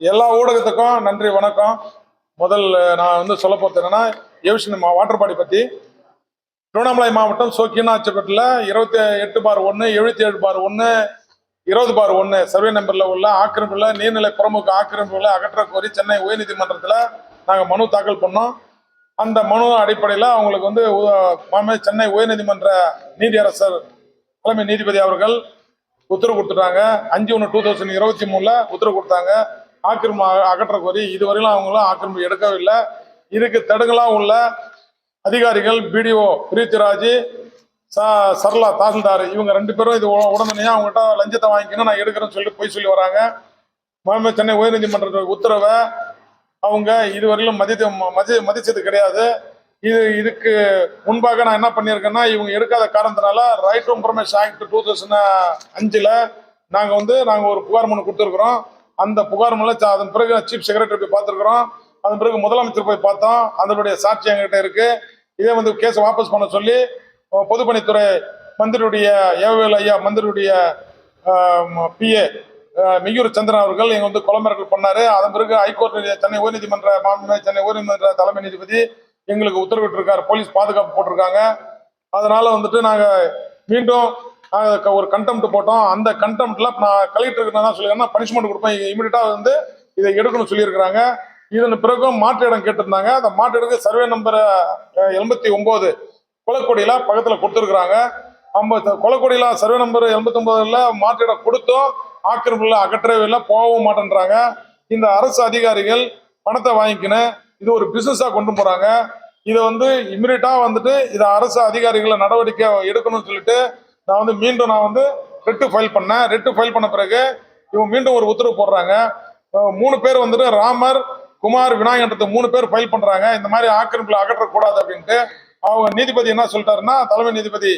எல்லா ஊடகத்துக்கும் நன்றி வணக்கம். முதல் நான் வந்து சொல்ல போகிறது என்னன்னா ஏவிஷன் வாட்டர் பாடி பற்றி திருவண்ணாமலை மாவட்டம் சோக்கியனாச்சப்பட்டில் இருபத்தி எட்டு பார் ஒன்று எழுபத்தி ஏழு பார் ஒன்று இருபது பார் ஒன்று சர்வே நம்பரில் உள்ள ஆக்கிரமிப்பில் நீர்நிலை புறமுக ஆக்கிரமிப்புகளை அகற்ற கோரி சென்னை உயர்நீதிமன்றத்தில் நாங்கள் மனு தாக்கல் பண்ணோம். அந்த மனு அடிப்படையில் அவங்களுக்கு வந்து சென்னை உயர்நீதிமன்ற நீதியரசர் தலைமை நீதிபதி அவர்கள் உத்தரவு கொடுத்துட்டாங்க. அஞ்சு ஒன்று டூ தௌசண்ட் இருபத்தி மூணில் உத்தரவு கொடுத்தாங்க. ஆக்கிரமி அகற்ற கோரி இதுவரையிலும் அவங்களும் ஆக்கிரமி எடுக்கவில்லை. இதுக்கு தடுங்கலாம் உள்ள அதிகாரிகள் பிடிஓ பிரீத்திராஜ் ச சரளா தாசில்தார் இவங்க ரெண்டு பேரும் இது உ- அவங்ககிட்ட லஞ்சத்தை வாங்கிக்கணும் நான் எடுக்கிறேன்னு சொல்லி போய் சொல்லி வராங்க. மாண்பு சென்னை உயர்நீதிமன்ற உத்தரவை. அவங்க இதுவரையிலும் மதித்து மதி மதிச்சது கிடையாது. இது இதுக்கு முன்பாக நான் என்ன பண்ணியிருக்கேன்னா இவங்க எடுக்காத காரணத்தினால right to information act two thousand அஞ்சில் நாங்கள் வந்து நாங்கள் ஒரு புகார் மனு கொடுத்துருக்குறோம். அந்த புகார் மனு அதன் பிறகு சீஃப் செக்ரட்டரி போய் பார்த்துருக்குறோம். அதன் பிறகு முதலமைச்சர் போய் பார்த்தோம். அதனுடைய சாட்சி எங்ககிட்ட இருக்கு. இதே வந்து கேஸை வாபஸ் பண்ண சொல்லி பொதுப்பணித்துறை மந்திரியுடைய ஏவல் ஐயா மந்திரியுடைய பிஏ மியூர் சந்திரன் அவர்கள் இங்கே வந்து கொலமிரட்டல் பண்ணாரு. அதன் பிறகு ஹைகோர்ட் சென்னை உயர்நீதிமன்ற சென்னை உயர்நீதிமன்ற தலைமை நீதிபதி எங்களுக்கு உத்தரவிட்டிருக்காரு. போலீஸ் பாதுகாப்பு போட்டிருக்காங்க. அதனால வந்துட்டு நாங்கள் மீண்டும் ஒரு கண்டெம்ட் போட்டோம். அந்த கண்டெம்ட்ல நான் கலெக்டருக்கு நான் சொல்லியிருக்கேன் பனிஷ்மெண்ட் கொடுப்பேன். இமீடியட்டா வந்து இதை எடுக்கணும்னு சொல்லியிருக்கிறாங்க. இதன் பிறகும் மாற்று இடம் கேட்டிருந்தாங்க. அந்த மாற்று இடத்துக்கு சர்வே நம்பர் எண்பத்தி ஒன்பது கொலக்கொடியில பக்கத்துல கொடுத்துருக்குறாங்க. ஐம்பது கொலக்கொடியில சர்வே நம்பர் எண்பத்தி ஒன்பதுல மாற்று இடம் கொடுத்தும். ஆக்கிரமிப்புல அகற்றவே இல்லை போகவும் மாட்டேன்றாங்க. இந்த அரசு அதிகாரிகள் பணத்தை வாங்கிக்கின்னு இது ஒரு பிசினஸா கொண்டு போறாங்க. இதை வந்து இமிடியட்டா வந்துட்டு இதை அரசு அதிகாரிகளை நடவடிக்கை எடுக்கணும்னு சொல்லிட்டு நான் வந்து மீண்டும் நான் வந்து ரெட்டு ஃபைல் பண்ணேன். ரெட்டு ஃபைல் பண்ண பிறகு இவங்க மீண்டும் ஒரு உத்தரவு போடுறாங்க. மூணு பேர் வந்துட்டு ராமர் குமார் விநாயகன்றது மூணு பேர் ஃபைல் பண்ணுறாங்க இந்த மாதிரி ஆக்கிரமிப்பில் அகற்றக்கூடாது அப்படின்ட்டு அவங்க நீதிபதி என்ன சொல்லிட்டாருன்னா தலைமை நீதிபதி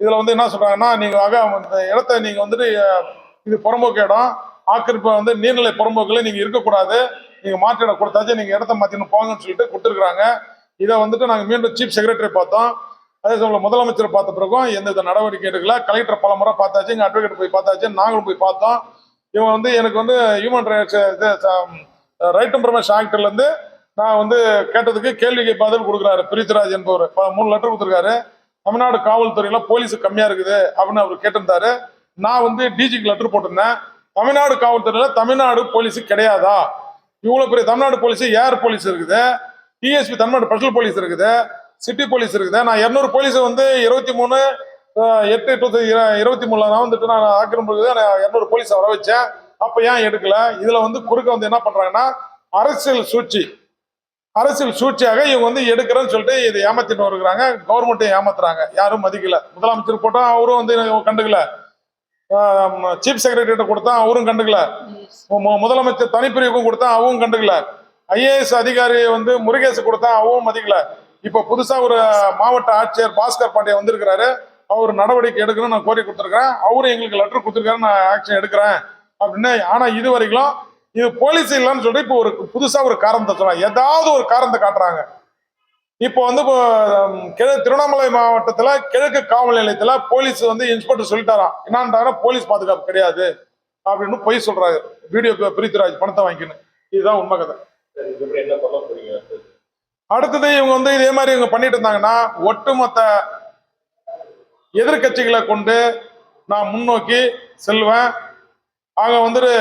இதில் வந்து என்ன சொல்கிறாங்கன்னா நீங்கள் ஆக இந்த இடத்த நீங்கள் வந்துட்டு இது புறம்போக்கு இடம். ஆக்கிரமிப்பு வந்து நீர்நிலை புறம்போக்கில் நீங்கள் இருக்கக்கூடாது. நீங்கள் மாற்றிட கொடுத்தாச்சு. நீங்கள் இடத்த மாற்றின்னு போங்கன்னு சொல்லிட்டு கொடுத்துருக்குறாங்க. இதை வந்துட்டு நாங்கள் மீண்டும் சீஃப் செக்ரட்டரி பார்த்தோம். அதே சமயம் முதலமைச்சர் பார்த்த பிறகும் எந்தவித நடவடிக்கை எடுக்கல. கலெக்டர் பல முறை பார்த்தாச்சு எங்கள் அட்வொகேட் போய் பார்த்தாச்சு நாங்களும் போய் பார்த்தோம். இவன் வந்து எனக்கு வந்து ஹியூமன் ரைட்ஸ் ரைட் இன்ஃபர்மேஷன் ஆக்ட்லேருந்து நான் வந்து கேட்டதுக்கு கேள்விக்கு பதில் கொடுக்குறாரு. பிரித்ராஜ் என்பவர். மூணு லெட்டர் கொடுத்துருக்காரு. தமிழ்நாடு காவல்துறையில போலீஸ் கம்மியா இருக்குது அப்படின்னு அவர் கேட்டிருந்தாரு. நான் வந்து டிஜிக்கு லெட்டர் போட்டிருந்தேன். தமிழ்நாடு காவல்துறையில தமிழ்நாடு போலீஸ் கிடையாதா? இவ்வளவு பெரிய தமிழ்நாடு போலீஸ் ஏர் போலீஸ் இருக்குது. டிஎஸ்பி தமிழ்நாடு ஸ்பெஷல் போலீஸ் இருக்குது. சிட்டி போலீஸ் இருக்குது. நான் இரநூறு போலீஸ் வந்து இருபத்தி மூணு எட்டு டூ இருபத்தி மூணுல நான் வந்துட்டு நான் ஆக்கிரமிப்பு நான் இரநூறு போலீஸை வர வச்சேன். அப்போ ஏன் எடுக்கல? இதுல வந்து குறுக்க வந்து என்ன பண்ணுறாங்கன்னா அரசியல் சூழ்ச்சி. அரசியல் சூழ்ச்சியாக இவங்க வந்து எடுக்கிறேன்னு சொல்லிட்டு இதை ஏமாத்திட்டு வருகிறாங்க. கவர்மெண்ட்டை ஏமாத்துறாங்க. யாரும் மதிக்கல. முதலமைச்சர் போட்டா அவரும் வந்து கண்டுக்கல. சீஃப் செக்ரட்டரிட்ட கொடுத்தா அவரும் கண்டுக்கல. முதலமைச்சர் தனிப்பிரிவுக்கும் கொடுத்தா அவவும் கண்டுக்கல. ஐஏஎஸ் அதிகாரி வந்து முருகேசு கொடுத்தா அவவும் மதிக்கல. இப்ப புதுசா ஒரு மாவட்ட ஆட்சியர் பாஸ்கர் பாண்டிய வந்திருக்கிறாரு. அவர் நடவடிக்கை எடுக்கணும்னு நான் கோரி கொடுத்துருக்கேன் அவரும் எங்களுக்கு லெட்டர் கொடுத்துருக்காரு நான் ஆக்ஷன் எடுக்கிறேன் அப்படின்னு. ஆனா இது வரைக்கும் இது போலீஸ் இல்லைன்னு சொல்லிட்டு இப்போ ஒரு புதுசா ஒரு காரணத்தை சொல்றாங்க. ஏதாவது ஒரு காரணத்தை காட்டுறாங்க. இப்போ வந்து இப்போ, கிழ- திருவண்ணாமலை மாவட்டத்துல கிழக்கு காவல் நிலையத்துல போலீஸ் வந்து இன்ஸ்பெக்டர் சொல்லிட்டாராம். என்னன்றாங்க? போலீஸ் பாதுகாப்பு கிடையாது அப்படின்னு பொய் சொல்றாரு. வீடியோ பிரித்துராஜ் பணத்தை வாங்கிக்கணும். இதுதான் உண்மை கதை. அடுத்தது இவங்க வந்து இதே மாதிரி இவங்க பண்ணிட்டு இருந்தாங்கன்னா ஒட்டுமொத்த எதிர்க்கட்சிகளை கொண்டு நான் முன்னோக்கி செல்வேன். ஆக வந்துட்டு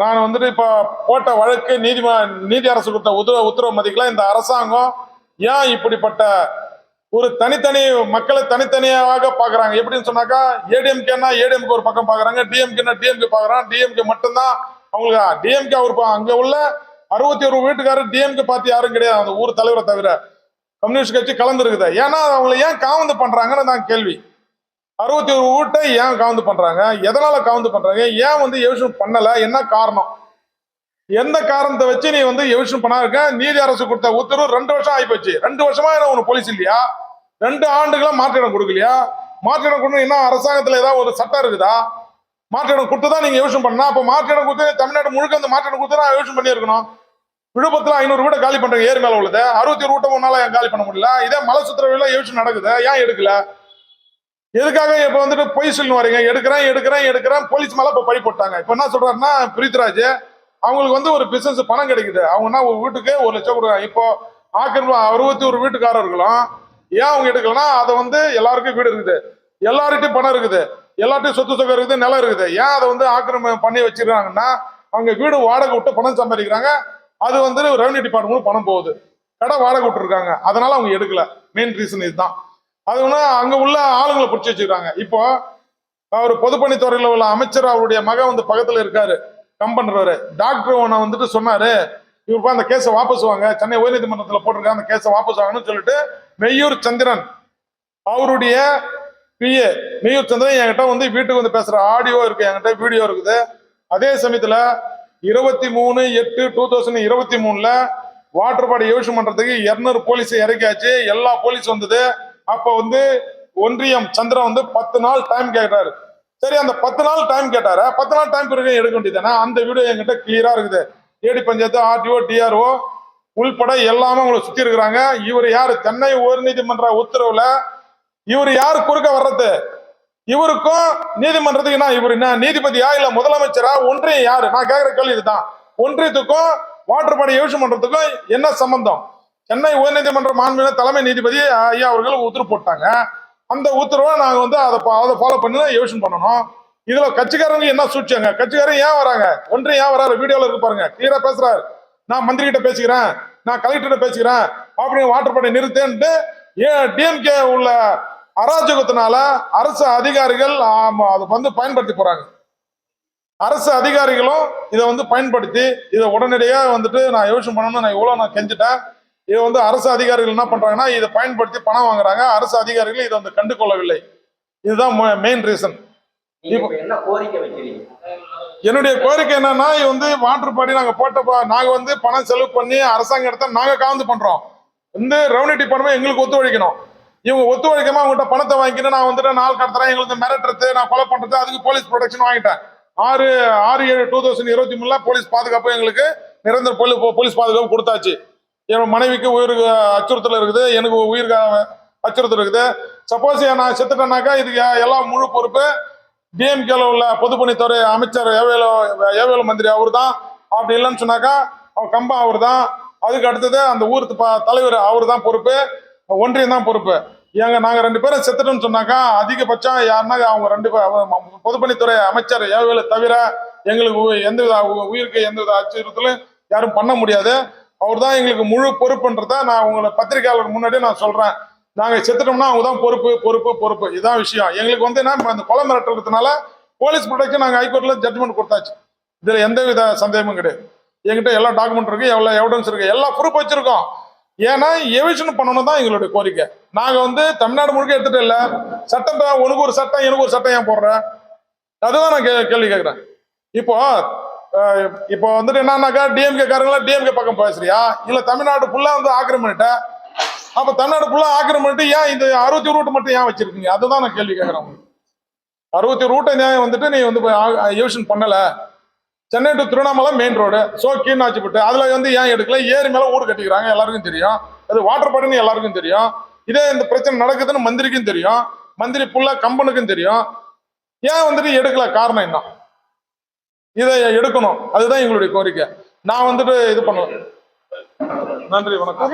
நான் வந்துட்டு இப்போ போட்ட வழக்கு நீதிம நீதி அரசு கொடுத்த உத்தரவு உத்தரவு மதிக்கலாம் இந்த அரசாங்கம் ஏன் இப்படிப்பட்ட ஒரு தனித்தனி மக்களை தனித்தனியாக பார்க்குறாங்க? எப்படின்னு சொன்னாக்கா ஏடிஎம்கேனா ஏடிஎம்கே ஒரு பக்கம் பார்க்குறாங்க டிஎம்கேனா டிஎம்கே பார்க்குறான் டிஎம்கே மட்டும்தான் அவங்களுக்கு டிஎம்கே ஒரு அங்கே உள்ள அறுபத்தி ஒரு வீட்டுக்காரர் டிஎம்கே பார்த்து யாரும் கிடையாது. அந்த ஊர் தலைவரை தவிர கம்யூனிஸ்ட் கட்சி கலந்துருக்குது? ஏன்னா அவங்கள ஏன் காவந்து பண்றாங்கன்னு தான் கேள்வி. அறுபத்தி ஒரு வீட்டை ஏன் காவந்து பண்றாங்க? எதனால காவந்து பண்றாங்க? ஏன் வந்து எவிஷன் பண்ணல? என்ன காரணம்? எந்த காரணத்தை வச்சு நீ வந்து எவிஷன் பண்ணாருக்க நீதி அரசு கொடுத்த உத்தரவு ரெண்டு வருஷம் ஆயிப்போச்சு ரெண்டு வருஷமா என்ன உனக்கு போலீஸ் இல்லையா? ரெண்டு ஆண்டுகளா மாற்றிடம் கொடுக்கலையா? மாற்றிடம் கொடுக்கணும் என்ன அரசாங்கத்துல ஏதாவது ஒரு சட்டம் இருக்குதா? மாற்றிடம் கொடுத்து தான் நீங்க யோசனை பண்ணா அப்ப மாற்றிடம் கொடுத்து தமிழ்நாடு முழுக்க அந்த மாற்றிடம் கொடுத்து தான் யோசனை பண்ணியிருக்கணும். விழுப்புரத்துல ஐநூறு வீடு காலி பண்றாங்க ஏர் மேல உள்ளது. அறுபத்தி ஒரு வீட்டை ஒன்னால ஏன் காலி பண்ண முடியல? இதே மலை சுத்திரவில யோசனை நடக்குது. ஏன் எடுக்கல? எதுக்காக இப்ப வந்துட்டு பொய் சொல்லி வரீங்க? எடுக்கிறேன் எடுக்கிறேன் எடுக்கிறேன். போலீஸ் மேல இப்ப பழி போட்டாங்க. இப்ப என்ன சொல்றாருன்னா பிரீத்ராஜ் அவங்களுக்கு வந்து ஒரு பிசினஸ் பணம் கிடைக்குது. அவங்கன்னா ஒரு வீட்டுக்கு ஒரு லட்சம் கொடுக்குறாங்க. இப்போ ஆக்கிரம அறுபத்தி ஒரு வீட்டுக்காரர்களும் ஏன் அவங்க எடுக்கலன்னா அதை வந்து எல்லாருக்கும் வீடு இருக்குது. எல்லார்கிட்டையும் பணம் இருக்குது. எல்லாத்தையும் சொத்து சுகம் இருக்குது நிலம் இருக்குது. ஏன் அதை வந்து ஆக்கிரமம் பண்ணி வச்சிருக்காங்கன்னா அவங்க வீடு வாடகை விட்டு பணம் சம்பாதிக்கிறாங்க. அது வந்து ரெவன்யூ டிபார்ட்மெண்ட் பணம் போகுது. கடை வாடகை விட்டுருக்காங்க. அதனால அவங்க எடுக்கல. மெயின் ரீசன் இதுதான். அது ஒன்று அங்க உள்ள ஆளுங்களை பிடிச்சி வச்சிருக்காங்க. இப்போ அவர் பொதுப்பணித்துறையில் உள்ள அமைச்சர் அவருடைய மகன் வந்து பக்கத்தில் இருக்காரு. கம்பன்றவர் டாக்டர் உன்னை வந்துட்டு சொன்னார் இவருப்பா அந்த கேஸை வாபஸ் வாங்க. சென்னை உயர்நீதிமன்றத்தில் போட்டிருக்காங்க அந்த கேஸை வாபஸ் வாங்கன்னு சொல்லிட்டு மெய்யூர் சந்திரன் அவருடைய பிஏ மெய்யூர் சந்திரன் என்கிட்ட வந்து வீட்டுக்கு வந்து பேசுற ஆடியோ இருக்கு என்கிட்ட வீடியோ இருக்குது. அதே சமயத்துல இருபத்தி மூணு எட்டு டூ தௌசண்ட் இருபத்தி மூணுல வாட்டர் பாடி யோசனை பண்றதுக்கு இருநூறு போலீஸ் இறக்கியாச்சு. எல்லா போலீஸ் வந்தது. அப்ப வந்து ஒன்றியம் சந்திரன் வந்து பத்து நாள் டைம் கேட்டாரு. சரி அந்த பத்து நாள் டைம் கேட்டாரு? பத்து நாள் டைம் பிறகு எடுக்க வேண்டியதானே அந்த வீடியோ என்கிட்ட கிளியரா இருக்குது. ஏடி பஞ்சாயத்து ஆர்டிஓ டிஆர்ஓ உள்பட எல்லாமே உங்களை சுத்தி இருக்கிறாங்க. இவர் யாரு? சென்னை உயர்நீதிமன்ற உத்தரவுல இவர் யார் குறுக்க வர்றது? இவருக்கும் நீதிமன்றத்துக்கு என்ன இவர் என்ன நீதிபதியா இல்ல முதலமைச்சரா? ஒன்றியம் யாரு? நான் கேட்கிற கேள்வி இதுதான். ஒன்றியத்துக்கும் வாட்டர் பாடி யோசனை பண்றதுக்கும் என்ன சம்பந்தம்? சென்னை உயர்நீதிமன்ற மாண்பின தலைமை நீதிபதி ஐயா அவர்கள் உத்தரவு போட்டாங்க. அந்த உத்தரவை நாங்கள் வந்து அதை பா- அதை ஃபாலோ பண்ணி தான் யோசனை பண்ணணும். இதுல கட்சிக்காரங்க என்ன சூழ்ச்சியாங்க? கட்சிக்காரங்க ஏன் வராங்க? ஒன்றியம் ஏன் வராரு? வீடியோல இருக்கு பாருங்க. கிளியரா பேசுறாரு. நான் மந்திரி கிட்ட பேசிக்கிறேன். நான் கலெக்டர் பேசுகிறேன் பேசிக்கிறேன். அப்படின்னு வாட்டர் பாடி நிறுத்தேன்ட்டு ஏன் டிஎம்கே உள்ள அராஜகத்தினால அரசு அதிகாரிகள் அதை வந்து பயன்படுத்தி போறாங்க. அரசு அதிகாரிகளும் இதை வந்து பயன்படுத்தி இதை உடனடியாக வந்துட்டு நான் யோசனை பண்ணணும்னு நான் இவ்வளோ நான் கெஞ்சிட்டேன். இதை வந்து அரசு அதிகாரிகள் என்ன பண்றாங்கன்னா இதை பயன்படுத்தி பணம் வாங்குறாங்க. அரசு அதிகாரிகள் இதை வந்து கண்டு கொள்ளவில்லை இதுதான் மெயின் ரீசன் என்னுடைய கோரிக்கை என்னன்னா இது வந்து வாட்டர் பாடி நாங்க போட்டப்ப நாங்க வந்து பணம் செலவு பண்ணி அரசாங்க இடத்த நாங்க காந்து பண்றோம். இந்த ரெவன்யூ டிபார்ட்மெண்ட் எங்களுக்கு ஒத்துழைக்கணும். இவங்க ஒத்துழைக்காம அவங்ககிட்ட பணத்தை வாங்கிட்டு நான் வந்துட்டு நாள் கடத்துறேன் எங்களுக்கு மிரட்டுறது நான் கொலை பண்றது அதுக்கு போலீஸ் ப்ரொடெக்ஷன் வாங்கிட்டேன். ஆறு ஆறு ஏழு டூ தௌசண்ட் இருபத்தி மூணுல போலீஸ் பாதுகாப்பு எங்களுக்கு நிரந்தர போலீஸ் பாதுகாப்பு கொடுத்தாச்சு. என் மனைவிக்கு உயிருக்கு அச்சுறுத்தல் இருக்குது எனக்கு உயிருக்கு அச்சுறுத்தல் இருக்குது. சப்போஸ் நான் செத்துட்டேனாக்கா இதுக்கு எல்லாம் முழு பொறுப்பு. டிஎம்கேல உள்ள பொதுப்பணித்துறை அமைச்சர் ஏவேலோ ஏவேலு மந்திரி அவர் தான் அப்படி இல்லைன்னு சொன்னாக்கா அவர் கம்பா அவர் தான் அதுக்கு அடுத்தது அந்த ஊர் தலைவர் அவர் தான் பொறுப்பு. ஒன்றியம் தான் பொறுப்பு. ஏங்க நாங்க ரெண்டு பேரும் செத்துட்டோம்னு சொன்னாக்கா அதிகபட்சம் யாருன்னா அவங்க ரெண்டு பேர் பொதுப்பணித்துறை அமைச்சர் ஏவேலு தவிர எங்களுக்கு எந்த எந்தவித உயிருக்கு உயிருக்கு எந்தவித அச்சுறுத்தலும் யாரும் பண்ண முடியாது. அவர் தான் எங்களுக்கு முழு பொறுப்புன்றத நான் உங்களை பத்திரிகையாளர் முன்னாடி நான் சொல்றேன். நாங்க செத்துட்டோம்னா அவங்க தான் பொறுப்பு பொறுப்பு பொறுப்பு. இதான் விஷயம். எங்களுக்கு வந்து என்ன அந்த கொலை மிரட்டுறதுனால போலீஸ் ப்ரொடெக்ஷன் நாங்கள் ஹைகோர்ட்ல ஜட்மெண்ட் கொடுத்தாச்சு. இதுல எந்த வித சந்தேகமும் கிடையாது. எங்கிட்ட எல்லா டாக்குமெண்ட் இருக்கு எவ்வளவு எவிடன்ஸ் இருக்கு எல்லா ப்ரூஃப் வச்சிருக்கோம். ஏன்னா எவிஷன் பண்ணணும் தான் எங்களுடைய கோரிக்கை. நாங்க வந்து தமிழ்நாடு முழுக்க எடுத்துட்டு இல்லை. சட்டம் தான் உனக்கு ஒரு சட்டம் எனக்கு ஒரு சட்டம் ஏன் போடுறேன் அதுதான் நான் கே- கேள்வி கேட்கிறேன் இப்போ இப்போ வந்துட்டு என்னன்னாக்கா டிஎம்கே காரங்களா டிஎம்கே பக்கம் பேசுறியா? இல்ல தமிழ்நாடு ஃபுல்லா வந்து ஆக்கிரம் அப்போ அப்ப தமிழ்நாடு ஃபுல்லா ஆக்கிரமிட்டு ஏன் இந்த அறுபத்தி ரூட்டு மட்டும் ஏன் வச்சிருக்கீங்க? அதுதான் நான் கேள்வி கேட்கிறேன் அறுபத்தி ரூட்டை ஏன் வந்துட்டு நீ வந்து யோசன் பண்ணல? Chennai to Tiruvannamalai main road so Keelnachipattu. அதுல வந்து ஏன் எடுக்கல? ஏரி மேல ஊடு கட்டிக்கிறாங்க. எல்லாருக்கும் தெரியும். அது வாட்டர் பாடின்னு எல்லாருக்கும் தெரியும். இதே இந்த பிரச்சனை நடக்குதுன்னு மந்திரிக்கும் தெரியும். மந்திரி ஃபுல்லா கம்பனுக்கும் தெரியும். ஏன் வந்துட்டு எடுக்கல? காரணம் என்ன இதை எடுக்கணும். அதுதான் எங்களுடைய கோரிக்கை. நான் வந்துட்டு இது பண்ணுவேன் நன்றி வணக்கம்.